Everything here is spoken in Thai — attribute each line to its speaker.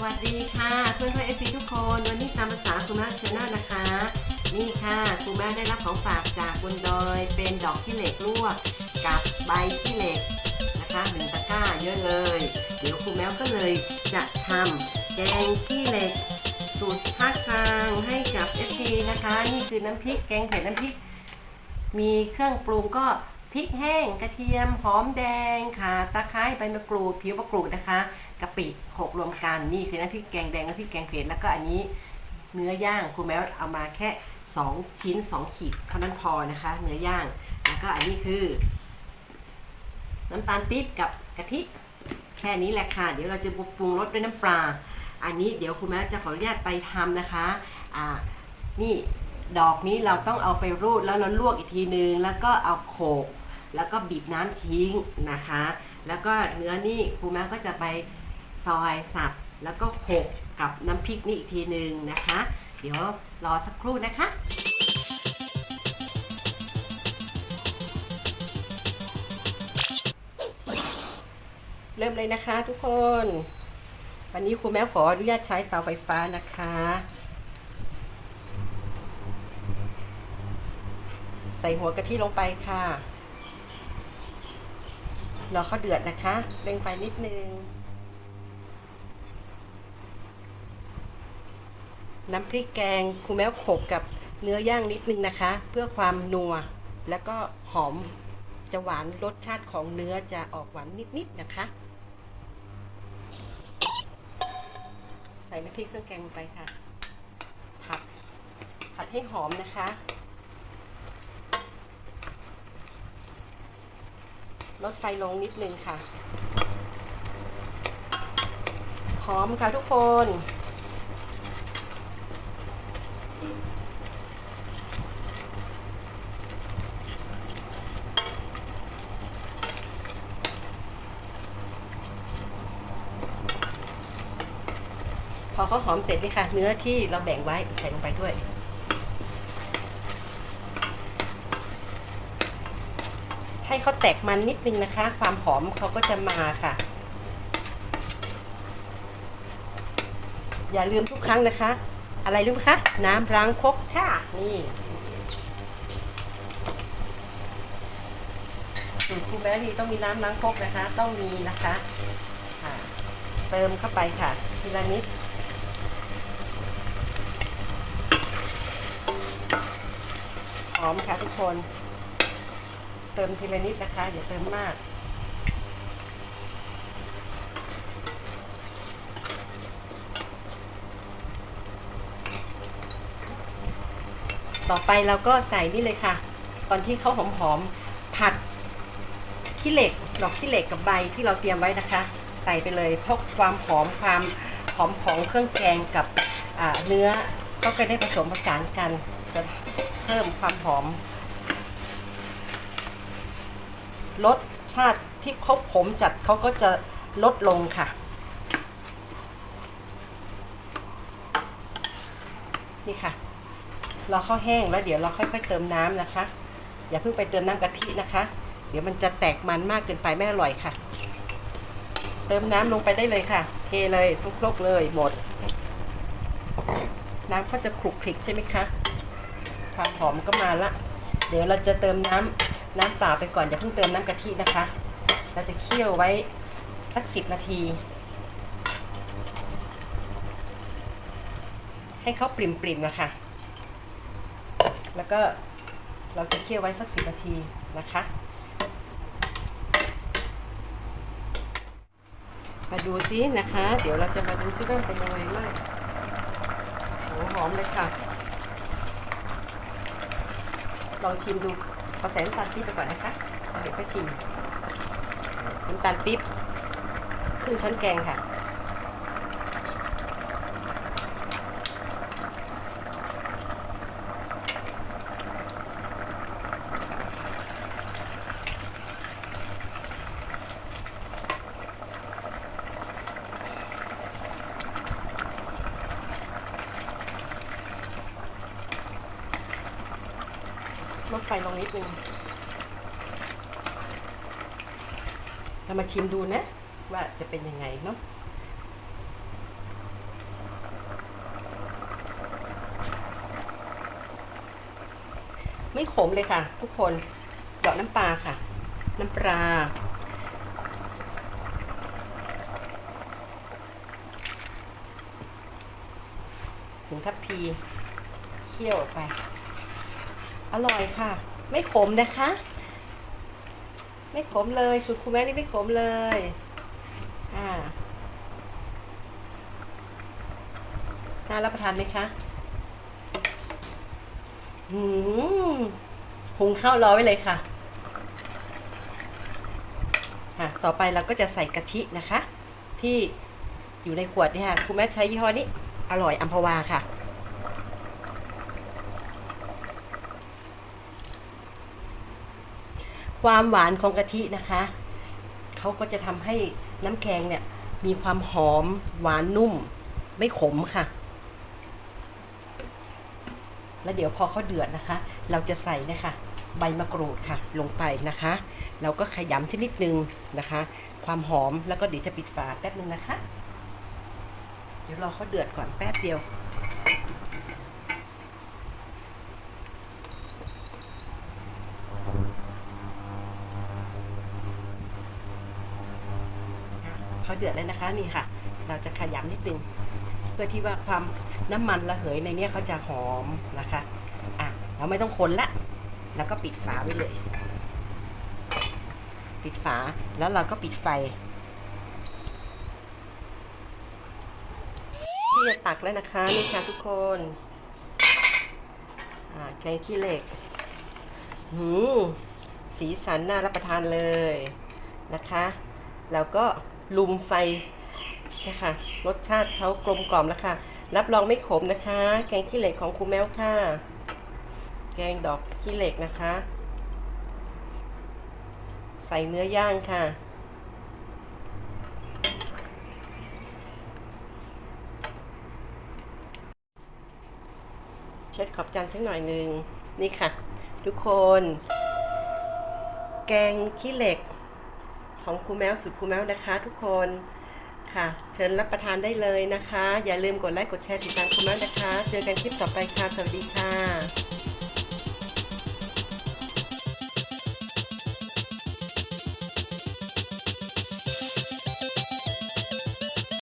Speaker 1: วัสดีค่ะเพื่อนเพื่อนเอซีทุกคน วันนี้ตามภาษาคุณแม่ชาแนลนะคะ นี่ค่ะคุณแม่ได้รับของฝากจากบนดอย เป็นดอกขี้เหล็กลวกกับใบขี้เหล็กนะคะหนึ่งตะกร้าเยอะเลย เดี๋ยวครูแมวก็เลยจะทำแกงขี้เหล็กสูตรภาคกลางให้กับเอซีนะคะ นี่คือน้ำพริกแกงเผ็ดน้ำพริก มีเครื่องปรุงก็ พริกแห้งกระเทียมหอมแดงข่าตะไคร้ใบมะกรูดผิวมะกรูดนะคะกะปิโขลกรวมกันนี่คือน้ำพริกแกงแดงน้ำพริกแกงเผ็ดแล้วก็อันนี้เนื้อย่างครูแมวเอามาแค่ 2 ชิ้น 2 ขีดเท่านั้นพอนะคะ เนื้อย่างแล้วก็อันนี้คือ น้ำตาลปี๊บกับกะทิแค่นี้แหละค่ะ เดี๋ยวเราจะปรุงรสด้วยน้ำปลา อันนี้เดี๋ยวคุณแม่จะขออนุญาตไปทำนะคะอ่านี่ดอกนี้เราต้องเอาไปรูดแล้วเราลวกอีกทีนึง แล้วก็เอาโขลก แล้วก็บีบน้ำทิ้งนะคะ แล้วก็เนื้อนี่ครูแม่ก็จะไปซอยสับ แล้วก็โขกกับน้ำพริกนี่อีกทีหนึ่งนะคะ เดี๋ยวรอสักครู่นะคะเริ่มเลยนะคะทุกคน วันนี้ครูแม่ขออนุญาตใช้เตาไฟฟ้านะคะ ใส่หัวกะทิลงไปค่ะ รอเขาเดือดนะคะเร่งไฟนิดนึง น้ำพริกแกงครูแม่โขลกกับเนื้อย่างนิดนึงนะคะ เพื่อความนัว แล้วก็หอมจะหวานรสชาติของเนื้อจะออกหวานนิดๆนะคะ ใส่น้ำพริกเครื่องแกงลงไปค่ะ ผัดผัดให้หอมนะคะ ลดไฟลงนิดนึงค่ะ หอมค่ะทุกคน พอเขาหอมเสร็จนี่ค่ะ เนื้อที่เราแบ่งไว้ใส่ลงไปด้วย ให้เขาแตกมันนิดนึงนะคะ ความหอมเขาก็จะมาค่ะ อย่าลืมทุกครั้งนะคะ อะไรรู้ไหมคะ น้ำล้างครกค่ะ นี่สูตรครูแม่นี่ต้องมีน้ำล้างครกนะคะ ต้องมีนะคะค่ะเติมเข้าไปค่ะ ทีละนิดหอมค่ะทุกคน เติมทีละนิดนะคะ อย่าเติมมาก ต่อไปเราก็ใส่นี่เลยค่ะ ตอนที่เขาหอมๆผัดขี้เหล็กดอกขี้เหล็กกับใบที่เราเตรียมไว้นะคะ ใส่ไปเลยเพราะความหอมความหอมของเครื่องแกงกับเนื้อก็จะได้ผสมผสานกันจะเพิ่มความหอม รสชาติที่เขาขมจัดเขาก็จะลดลงค่ะ นี่ค่ะ เรอข้าวแห้งแล้วเดี๋ยวเราค่อยๆเติมน้ำนะคะ อย่าเพิ่งไปเติมน้ำกะทินะคะ เดี๋ยวมันจะแตกมันมากเกินไปไม่อร่อยค่ะ เติมน้ำลงไปได้เลยค่ะ เทเลยทุกครกเลยหมด น้ำก็จะคลุกคลิกใช่ไหมคะความหอมก็มาละ เดี๋ยวเราจะเติมน้ำ น้ำเปล่าไปก่อนอย่าเพิ่งเติมน้ำกะทินะคะ เราจะเคี่ยวไว้สักสิบนาที ให้เขาปริ่มๆนะคะแล้วก็เราจะเคี่ยวไว้สักสิบนาทีนะคะ มาดูซินะคะ เดี๋ยวเราจะมาดูซิว่ามันเป็นยังไงบ้างโอ้หอมเลยค่ะ ลองชิมดู เอาใส่น้ำตาลปี๊บไปก่อนนะคะ เดี๋ยวก็ชิมน้ำตาลปี๊บครึ่งช้อนแกงค่ะ ลดไฟลงนิดนึงเรามาชิมดูนะ ว่าจะเป็นยังไงเนาะไม่ขมเลยค่ะ ทุกคนหยาะน้ำปลาค่ะ น้ำปลาถุงทัพพีเคี่ยวออกไป อร่อยค่ะ ไม่ขมนะคะ ไม่ขมเลยสูตรคุณแม่นี่ไม่ขมเลยอ่าน่ารับประทานไหมคะหืมหุงข้าวรอไว้เลยค่ะค่ะ ต่อไปเราก็จะใส่กะทินะคะ ที่อยู่ในขวดเนี่ยค่ะคุณแม่ใช้ยี่ห้อนี้ อร่อยอัมพวาค่ะ ความหวานของกะทินะคะเขาก็จะทำให้น้ำแกงเนี่ยมีความหอมหวานนุ่ม ไม่ขมค่ะ แล้วเดี๋ยวพอเขาเดือดนะคะ เราจะใส่นะคะใบมะกรูดค่ะ ลงไปนะคะ เราก็ขยำชนิดนึงนะคะ ความหอมแล้วก็เดี๋ยวจะปิดฝาแป๊บนึงนะคะ เดี๋ยวรอเขาเดือดก่อนแป๊บเดียว เดือดแล้วนะคะนี่ค่ะ เราจะขยำนิดนึงเพื่อที่ว่าความน้ำมันระเหยในนี้เขาจะหอมนะคะอะเราไม่ต้องคนละ แล้วก็ปิดฝาไว้เลย ปิดฝาแล้วเราก็ปิดไฟที่จะตักแล้วนะคะนี่ค่ะทุกคนอ่าแกงขี้เหล็กหืมสีสันน่ารับประทานเลยนะคะ แล้วก็ ลุมไฟนะคะรสชาติเขากลมกล่อมแล้วค่ะ รับรองไม่ขมนะคะ แกงขี้เหล็กของครูแมวค่ะ แกงดอกขี้เหล็กนะคะ ใส่เนื้อย่างค่ะ เช็ดขอบจานสักหน่อยหนึ่งนี่ค่ะ ทุกคน แกงขี้เหล็ก ของครูแมวสุดครูแมวนะคะ ทุกคนค่ะ เชิญรับประทานได้เลยนะคะ อย่าลืมกดไลค์กดแชร์ติดตามครูแมวนะคะ เจอกันคลิปต่อไปค่ะ สวัสดีค่ะ